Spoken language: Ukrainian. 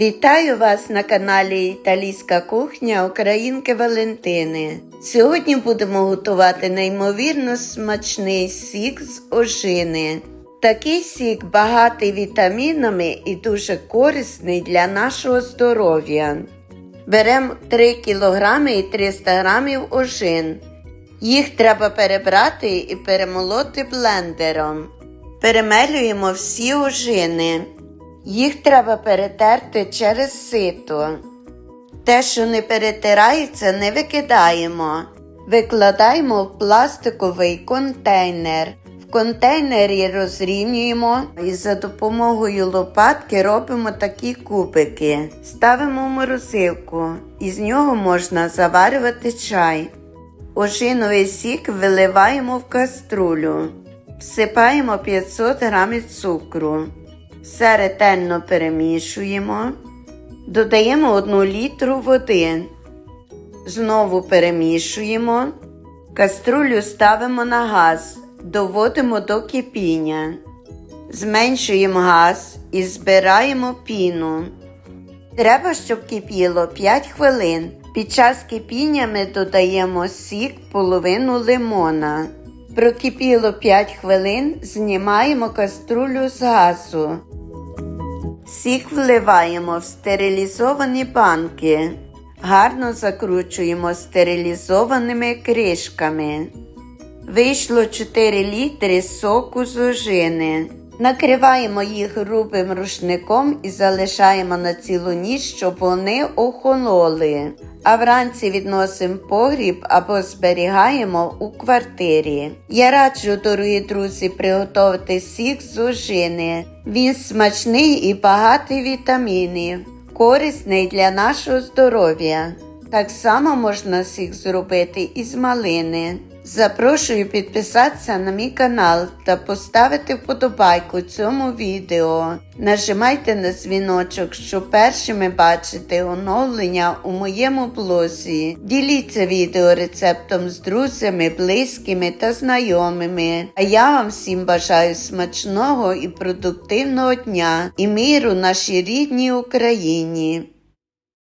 Вітаю вас на каналі Італійська кухня Українки Валентини. Сьогодні будемо готувати неймовірно смачний сік з ожини. Такий сік багатий вітамінами і дуже корисний для нашого здоров'я. Беремо 3 кг і 300 г ожин. Їх треба перебрати і перемолоти блендером. Перемелюємо всі ожини. Їх треба перетерти через сито. Те, що не перетирається, не викидаємо. Викладаємо в пластиковий контейнер. В контейнері розрівнюємо і за допомогою лопатки робимо такі кубики. Ставимо в морозилку. Із нього можна заварювати чай. Ожиновий сік виливаємо в каструлю. Всипаємо 500 г цукру. Все ретельно перемішуємо. Додаємо 1 літру води. Знову перемішуємо. Каструлю ставимо на газ. Доводимо до кипіння. Зменшуємо газ і збираємо піну. Треба, щоб кипіло 5 хвилин. Під час кипіння ми додаємо сік половину лимона. Прокипіло 5 хвилин, знімаємо каструлю з газу. Сік вливаємо в стерилізовані банки. Гарно закручуємо стерилізованими кришками. Вийшло 4 літри соку з ожини. Накриваємо їх грубим рушником і залишаємо на цілу ніч, щоб вони охололи. А вранці відносимо погріб або зберігаємо у квартирі. Я раджу, дорогі друзі, приготувати сік з ожини. Він смачний і багатий вітамінів, корисний для нашого здоров'я. Так само можна сік зробити із малини. Запрошую підписатися на мій канал та поставити вподобайку цьому відео. Нажимайте на дзвіночок, щоб першими бачити оновлення у моєму блозі. Діліться відео рецептом з друзями, близькими та знайомими. А я вам всім бажаю смачного і продуктивного дня і миру нашій рідній Україні.